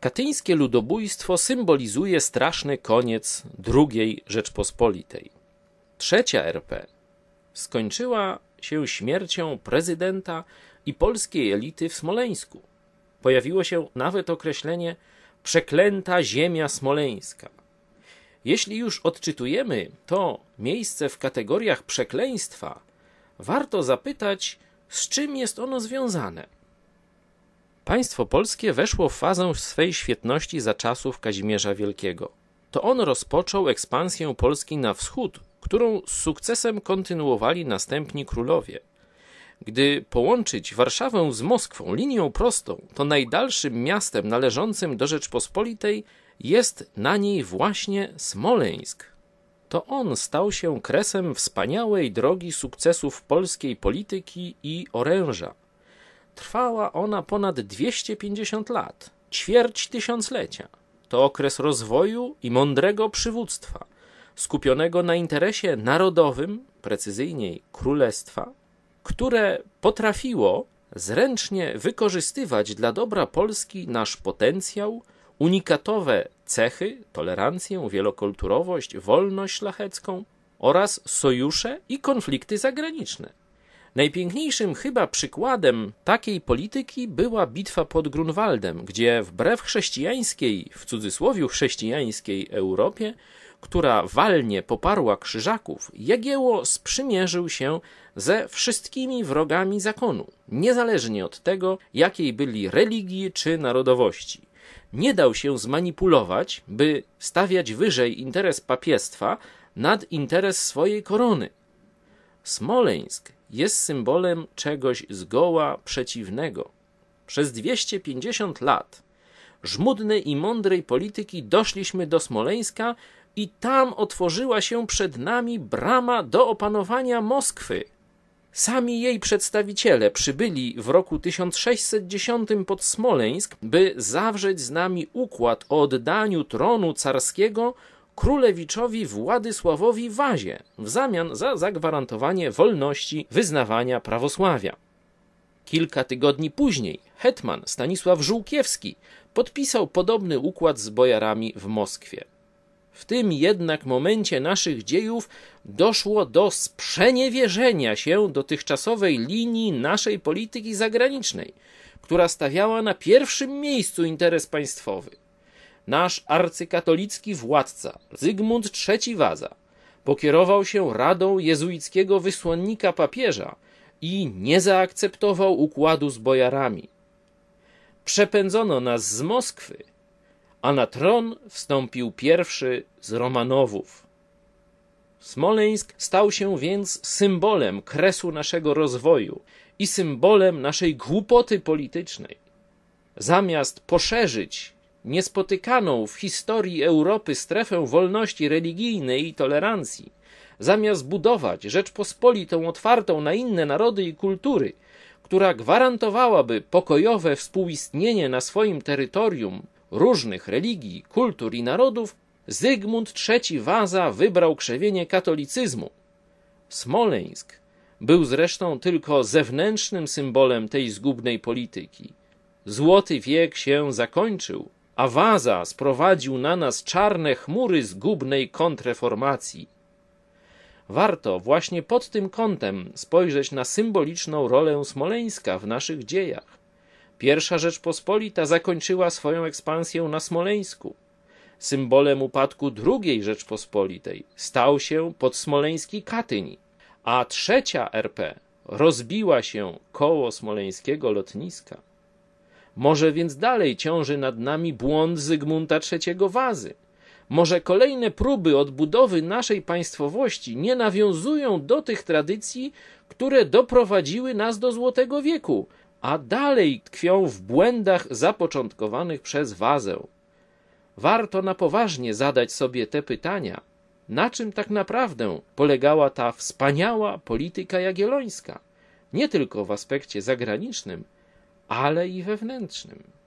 Katyńskie ludobójstwo symbolizuje straszny koniec II Rzeczpospolitej. Trzecia RP skończyła się śmiercią prezydenta i polskiej elity w Smoleńsku. Pojawiło się nawet określenie przeklęta ziemia smoleńska. Jeśli już odczytujemy to miejsce w kategoriach przekleństwa, warto zapytać, z czym jest ono związane. Państwo polskie weszło w fazę swej świetności za czasów Kazimierza Wielkiego. To on rozpoczął ekspansję Polski na wschód, którą z sukcesem kontynuowali następni królowie. Gdy połączyć Warszawę z Moskwą linią prostą, to najdalszym miastem należącym do Rzeczpospolitej jest na niej właśnie Smoleńsk. To on stał się kresem wspaniałej drogi sukcesów polskiej polityki i oręża. Trwała ona ponad 250 lat, ćwierć tysiąclecia. To okres rozwoju i mądrego przywództwa, skupionego na interesie narodowym, precyzyjniej królestwa, które potrafiło zręcznie wykorzystywać dla dobra Polski nasz potencjał, unikatowe cechy, tolerancję, wielokulturowość, wolność szlachecką oraz sojusze i konflikty zagraniczne. Najpiękniejszym chyba przykładem takiej polityki była bitwa pod Grunwaldem, gdzie wbrew chrześcijańskiej, w cudzysłowie chrześcijańskiej Europie, która walnie poparła krzyżaków, Jagieło sprzymierzył się ze wszystkimi wrogami zakonu, niezależnie od tego, jakiej byli religii czy narodowości. Nie dał się zmanipulować, by stawiać wyżej interes papiestwa nad interes swojej korony. Smoleńsk jest symbolem czegoś zgoła przeciwnego. Przez 250 lat żmudnej i mądrej polityki doszliśmy do Smoleńska i tam otworzyła się przed nami brama do opanowania Moskwy. Sami jej przedstawiciele przybyli w roku 1610 pod Smoleńsk, by zawrzeć z nami układ o oddaniu tronu carskiego królewiczowi Władysławowi Wazie w zamian za zagwarantowanie wolności wyznawania prawosławia. Kilka tygodni później hetman Stanisław Żółkiewski podpisał podobny układ z bojarami w Moskwie. W tym jednak momencie naszych dziejów doszło do sprzeniewierzenia się dotychczasowej linii naszej polityki zagranicznej, która stawiała na pierwszym miejscu interes państwowy. Nasz arcykatolicki władca Zygmunt III Waza pokierował się radą jezuickiego wysłannika papieża i nie zaakceptował układu z bojarami. Przepędzono nas z Moskwy a na tron wstąpił pierwszy z Romanowów. Smoleńsk stał się więc symbolem kresu naszego rozwoju i symbolem naszej głupoty politycznej. Zamiast poszerzyć niespotykaną w historii Europy strefę wolności religijnej i tolerancji, zamiast budować Rzeczpospolitą otwartą na inne narody i kultury, która gwarantowałaby pokojowe współistnienie na swoim terytorium różnych religii, kultur i narodów, Zygmunt III Waza wybrał krzewienie katolicyzmu. Smoleńsk był zresztą tylko zewnętrznym symbolem tej zgubnej polityki. Złoty wiek się zakończył, a Waza sprowadził na nas czarne chmury zgubnej kontreformacji. Warto właśnie pod tym kątem spojrzeć na symboliczną rolę Smoleńska w naszych dziejach. Pierwsza Rzeczpospolita zakończyła swoją ekspansję na Smoleńsku. Symbolem upadku II Rzeczpospolitej stał się podsmoleński Katyń, a trzecia RP rozbiła się koło smoleńskiego lotniska. Może więc dalej ciąży nad nami błąd Zygmunta III Wazy. Może kolejne próby odbudowy naszej państwowości nie nawiązują do tych tradycji, które doprowadziły nas do Złotego Wieku, a dalej tkwią w błędach zapoczątkowanych przez Wazę. Warto na poważnie zadać sobie te pytania, na czym tak naprawdę polegała ta wspaniała polityka jagiellońska, nie tylko w aspekcie zagranicznym, ale i wewnętrznym.